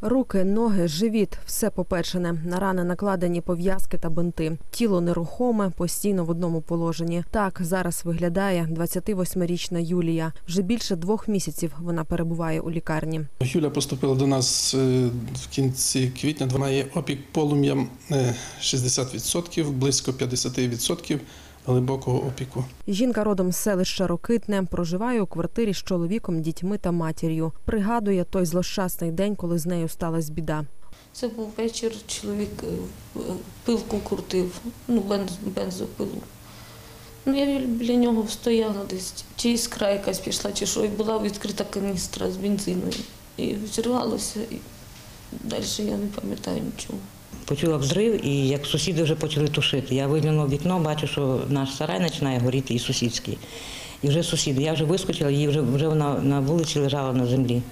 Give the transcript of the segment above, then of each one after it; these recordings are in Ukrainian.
Руки, ноги, живіт все попечене. На рани накладені пов'язки та бинти. Тіло нерухоме, постійно в одному положенні. Так зараз виглядає 28-річна Юлія. Вже більше двох місяців вона перебуває у лікарні. Юля поступила до нас е, в кінці квітня. Має опік полум'ям е, 60%, близько 50% глибокого опіку. Жінка родом з селища Рокитне проживає у квартирі з чоловіком, дітьми та матір'ю. Пригадує той злощасний день, коли з нею сталася біда. Це був вечір, чоловік е, пилку крутив, ну, бенз, бензопилу. Ну, я біля нього стояла десь, чи іскра якась пішла, чи що, і була відкрита каністра з бензиною. І взірвалося, і далі я не пам'ятаю нічого. Почула взрив, і як сусіди вже почали тушити. Я виглянула в вікно, бачу, що наш сарай починає горіти і сусідський. І вже сусіди. Я вже вискочила, її вже, вже вона на вулиці лежала на землі.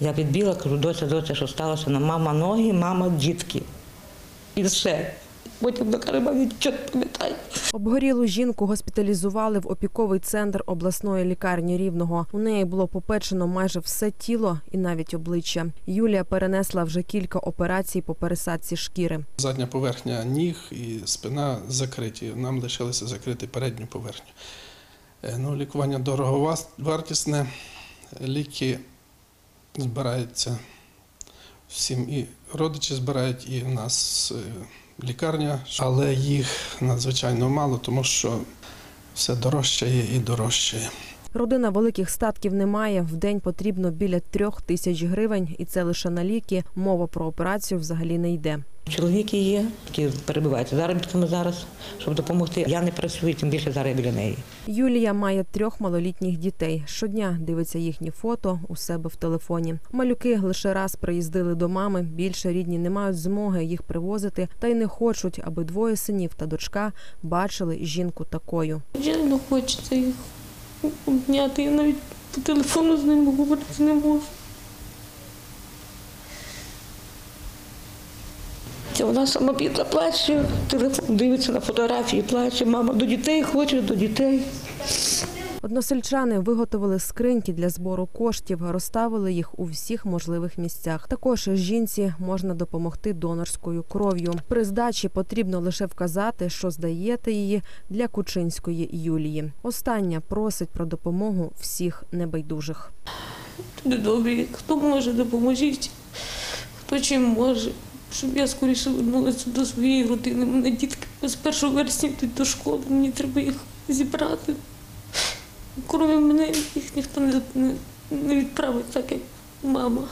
Я підбігла, кажу, доця, доця, що сталося? Вона, мама ноги, мама дітки. І все. Потім вона каже, мамі, нічого не пам'ятаю. Обгорілу жінку госпіталізували в опіковий центр обласної лікарні Рівного. У неї було попечено майже все тіло і навіть обличчя. Юлія перенесла вже кілька операцій по пересадці шкіри. Задня поверхня ніг і спина закриті. Нам лишилося закрити передню поверхню. Е, Ну, лікування дороговартісне. Ліки збираються всім. І родичі збирають, і в нас е, лікарня, але їх надзвичайно мало, тому що все дорожчає і дорожчає. Родина великих статків не має. В день потрібно біля трьох тисяч гривень, і це лише на ліки. Мова про операцію взагалі не йде. Чоловіки є, які перебуваються заробітками зараз, щоб допомогти. Я не працюю, тим більше зараз біля неї. Юлія має трьох малолітніх дітей. Щодня дивиться їхні фото у себе в телефоні. Малюки лише раз приїздили до мами. Більше рідні не мають змоги їх привозити, та й не хочуть, аби двоє синів та дочка бачили жінку такою. Звичайно, хочеться їх обняти. Я навіть по телефону з ним говорити не можу. Вона сама бідна плаче, телефон дивиться на фотографії, плаче. Мама до дітей хоче, до дітей. Односельчани виготовили скриньки для збору коштів, розставили їх у всіх можливих місцях. Також жінці можна допомогти донорською кров'ю. При здачі потрібно лише вказати, що здаєте її для Кучинської Юлії. Остання просить про допомогу всіх небайдужих. Люди добрі, хто може, допоможіть, хто чим може, щоб я скоріше вернулася до своєї родини. Мене дітки з 1 вересня йдуть до школи, мені треба їх зібрати. Крім мене їх ніхто не відправить, так як мама.